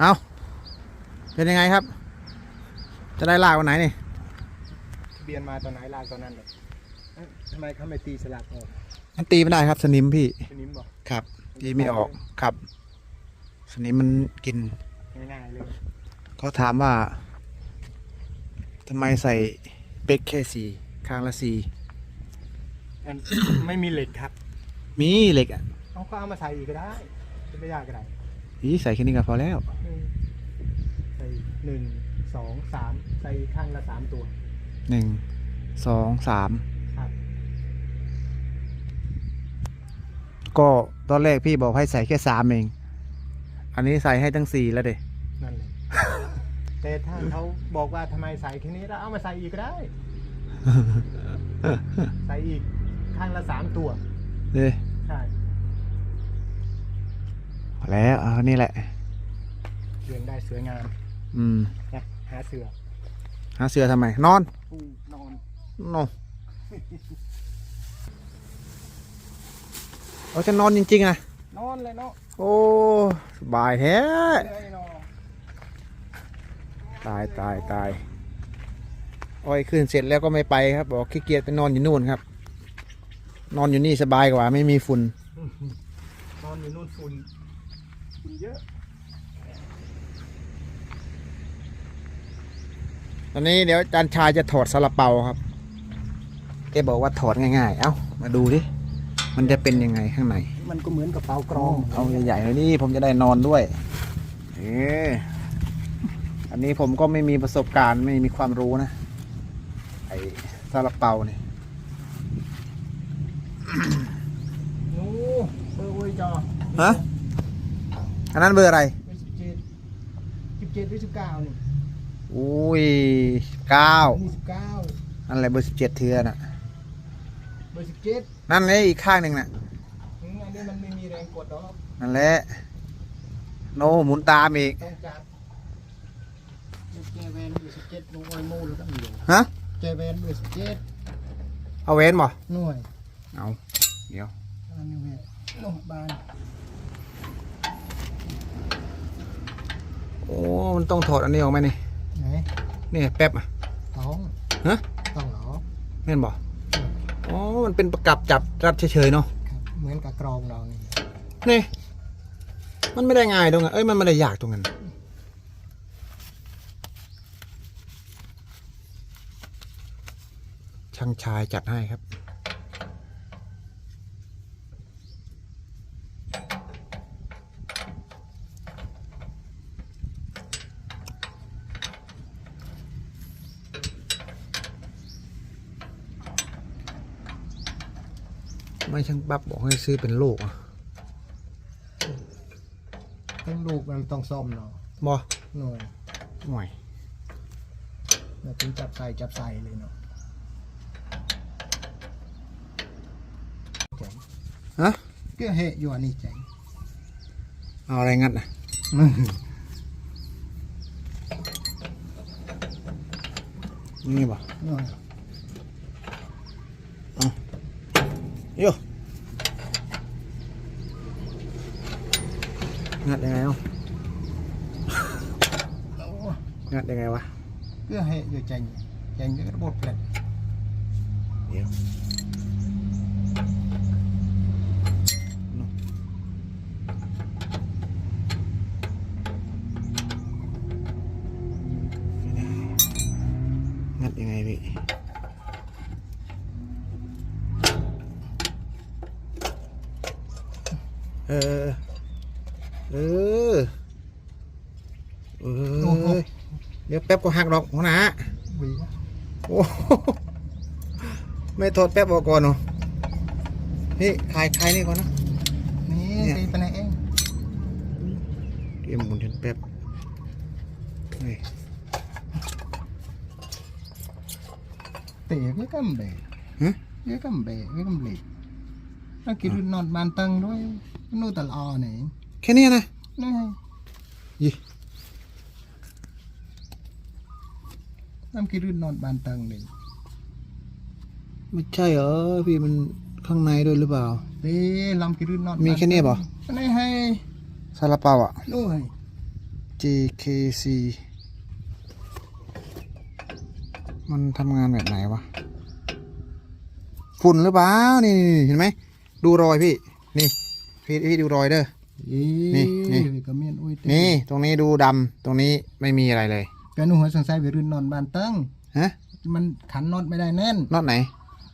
เอาเป็นยังไงครับ จะได้ลากวันไหนนี่ทะเบียนมาตอนไหนลากตอนนั้นเลยเอ้ยทำไมเขาไม่ตีสลักออกมันตีไม่ได้ครับ สนิมพี่พี่นิ้มบอกครับตีไม่ออกครับ สนิมมันกิน ง่ายๆเลยเขาถามว่าทำไมใส่เบรกแค่สี่ข้างละสี่มัน ไม่มีเหล็กครับ มีเหล็กอะเอาก็เอามาใส่อีกก็ได้จะไม่ยากก็ได้ อีใส่แค่นี้ก็พอแล้ว อืมใส่หนึ่งสองสามใส่ข้างละสามตัว หนึ่ง สอง สาม ครับ ก็ตอนแรกพี่บอกให้ใส่แค่สามเอง อันนี้ใส่ให้ตั้งสี่แล้วเด็นั่นเลย แต่ถ้าเขาบอกว่าทำไมใส่แค่นี้แล้วเอามาใส่อีกก็ได้ ใส่อีกข้างละสามตัว เด้ใช่พอ แล้วเอานี่แหละเรียงได้เสืองามอืมนะหาเสือหาเสือทำไม นอนปูนอนนอนเอาจะนอนจริงๆนะนอนเลยเนาะโอ้สบายแท้เหนื่อยเนาะตายตายตายอ้อยขึ้นเสร็จแล้วก็ไม่ไปครับ บอกขี้เกียจไปนอนอยู่นู่นครับ นอนอยู่นี่สบายกว่า ไม่มีฝุ่นนอนอยู่นู่นฝุ่น ฝุ่นเยอะ ตอนนี้เดี๋ยวอาจารย์ชายจะถอดซาลาเปาครับ แกบอกว่าถอดง่ายๆ เอ้า มาดูดิ มันจะเป็นยังไงข้างใน มันก็เหมือนกับเปากรองเอาใหญ่ๆเลยนี่ผมจะได้นอนด้วย เอออันนี้ผมก็ไม่มีประสบการณ์ไม่มีความรู้นะ ไอ้ซาลาเปาเนี่ยโอ้เบอร์โอ้ยจอฮะ อันนั้นเบอร์อะไรเบอร์สิบเจ็ดสิบเจ็ดหรือสิบเก้านี่อุ้ยเก้านี่สิบเก้านั่นแหละเบอร์สิบเจ็ดเทือน่ะ เบอร์สิบเจ็ดนั่นเลยอีกข้างหนึ่งน่ะอืมอันนี้มันไม่มีแรงกดหรอกนั่นแหละโนหมุนตามอีกต้องจับเจเวนเบอร์สิบเจ็ดหน่วยมูลแล้วต้องอยู่ฮะเจเวนเบอร์สิบเจ็ดเอาเว้นบ่หน่วยเอาเดี๋ยวอันนี้เวนโอ้บาน โอ้ มันต้องถอดอันนี้ออกไหมนี่ไหนนี่แป๊บอะต้องฮะต้องเหรอแม่นบ่อ๋อ มันเป็นประกับจับรัดเฉยๆเนาะครับเหมือนกับกรองเรานี่นี่มันไม่ได้ง่ายตรงนั้นเอ้ยมันไม่ได้ยากตรงนั้นช่างชายจัดให้ครับ ไม่ช่างปั๊บบอกให้ซื้อเป็นลูกอะทั้งลูกมันต้องซ่อมเนาะบอหน่วยห่วยแล้วถึงจับใส่จับใส่เลยเนาะเจ๋งฮะเกื้อเหตุอยู่อันนี้เจ๋งเอาอะไรงัดนะนี่บ่ หน่วย โยงัดยังไงเนาะโอ้งัดยังไงวะเกื้อเหตุอยู่เจ๋งเจ๋งระบบเปลี่ยนเดี๋ยวงัดยังไงพี่ เออ เออ เออ เดี๋ยวแป๊บก็หักดอกหัวหน้าวีโอ้โหไม่โทษแป๊บบอกก่อนเนาะนี่คลายคลายนี่ก่อนนะ นี่เนี่ยตีไปไหนเองเดี๋ยวหมุนฉันแป๊บนี่ตี cái cầm bể ฮะ cái cầm bể cái cầm lì nó kia à. nọt bàn tầng thôi nó tờ lò này แค่เนี้ยนะ này ยี่ nó kia nọt bàn tầng này ไม่ใช่เหรอพี่มันข้างในด้วยหรือเปล่า đi làm kia nọt Mi bàn cái này tầng. bảo? cái này hay ซาลาเปาอะ rồi JKC มันทำงานแบบไหนวะ ฝุ่นหรือเปล่า นี่นี่นี่เห็นไหม ดูรอยพี่ นี่ พี่พี่ดูรอยเด้อ นี่นี่ ก็เมียนอุ้ยเต้นี่ตรงนี้ดูดำตรงนี้ไม่มีอะไรเลยเป็นหัวสงสัยไปรุ่นนอนบ้านตั้งฮะมันขันน็อตไม่ได้แน่นน็อตไหน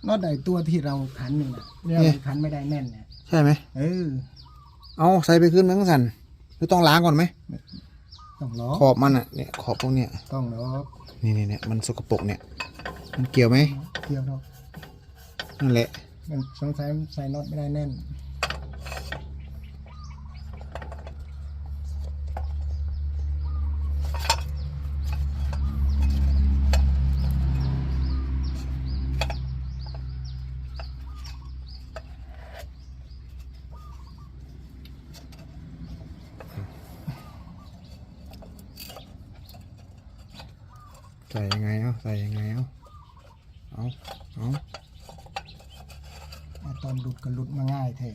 น็อตไอตัวที่เราขันนี่นะเนี่ยนี่มันขันไม่ได้แน่นเนี่ยใช่ไหมเออเอาใส่ไปขึ้นมั้งสันหรือต้องล้างก่อนไหมต้องล้อขอบมันอะเนี่ยขอบพวกเนี้ยต้องล้อนี่นี่เนี่ยมันสกปรกเนี่ย มันเกี่ยวไหมเกี่ยวเรานั่นแหละมันสงสัยใส่น็อตไม่ได้แน่น ใส่ยังไงเอ้าใส่ยังไงเอ้าเอาเอาไอ้ตอนหลุดก็หลุดมาง่ายแท้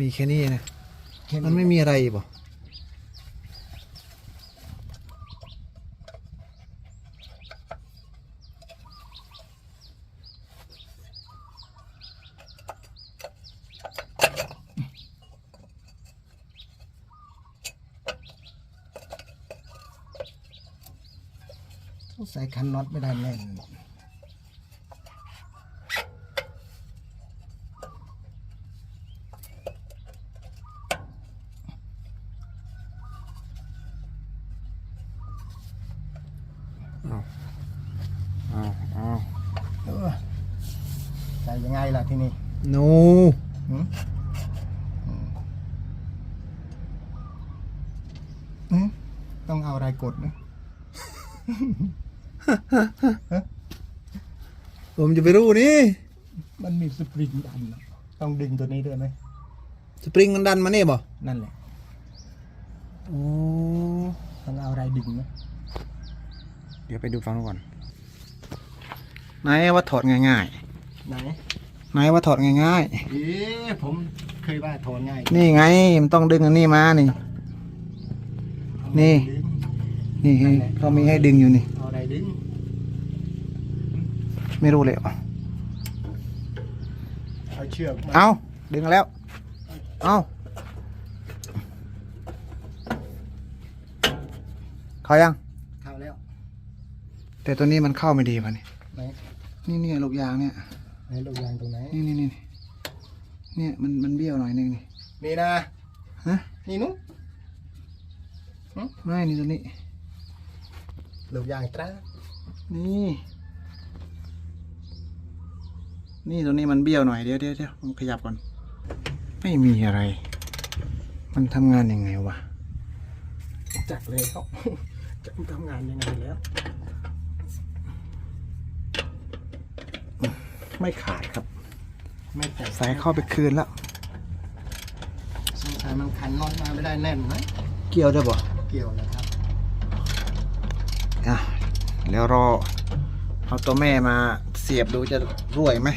มีแค่นี้นะแค่มันไม่มีอะไรอีกบ่ สงสัยขันน็อตไม่ได้แน่นเอาเอาเอาเออใส่ยังไงล่ะที่นี่โน ต้องเอาอะไรกดนะ ผมจะไปรู้นี่ มันมีสปริงดันนะต้องดึงตัวนี้ด้วยไหมสปริงมันดันมาเนี่ยบ่นั่นแหละโอ้ต้องเอาอะไรดึงนะเดี๋ยวไปดูฟังก่อนไหนว่าถอดง่ายไหนๆไหนว่าถอดง่ายเอ๊ะผมเคยว่าถอนง่ายๆ นี่ไงมันต้องดึงอันนี้มานี่ นี่ดึงนี่นั่นแหละเขามีให้ดึงอยู่นี่เอาอะไร ดึงไม่รู้เลยเอาเชือกมาเอาดึงแล้ว เอาเข้ายังเข้าแล้ว แต่ตัวนี้มันเข้าไม่ดีป่ะนี่ไหนนี่นี่ลูกยางเนี่ยไหนลูกยางตรงไหนนี่นี่นี่เนี่ยมันมันเบี้ยวหน่อยนึงนี่นี่นะฮะนี่นุ๊กไม่นี่ตัวนี้ ลูกยางตรานี่ นี่ตัวนี้มันเบี้ยวหน่อยเดี๋ยวเดี๋ยวเดี๋ยวผมขยับก่อน ไม่มีอะไร มันทำงานยังไงวะจักเลยครับจะทำงานยังไงแล้ว ไม่ขาดครับ ไม่แตกใส่เข้าไปคืนแล้วสงสัยมันขันน็อตมาไม่ได้แน่นนะเกี่ยวได้บ่เกี่ยวแล้วครับ อะแล้วรอเอาตัวแม่มาเสียบดูจะรวยไหม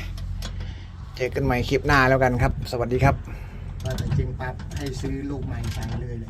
เจอกันใหม่คลิปหน้าแล้วกันครับ สวัสดีครับว่าแต่จริงปั๊บให้ซื้อลูกใหม่ใช้เลยเลย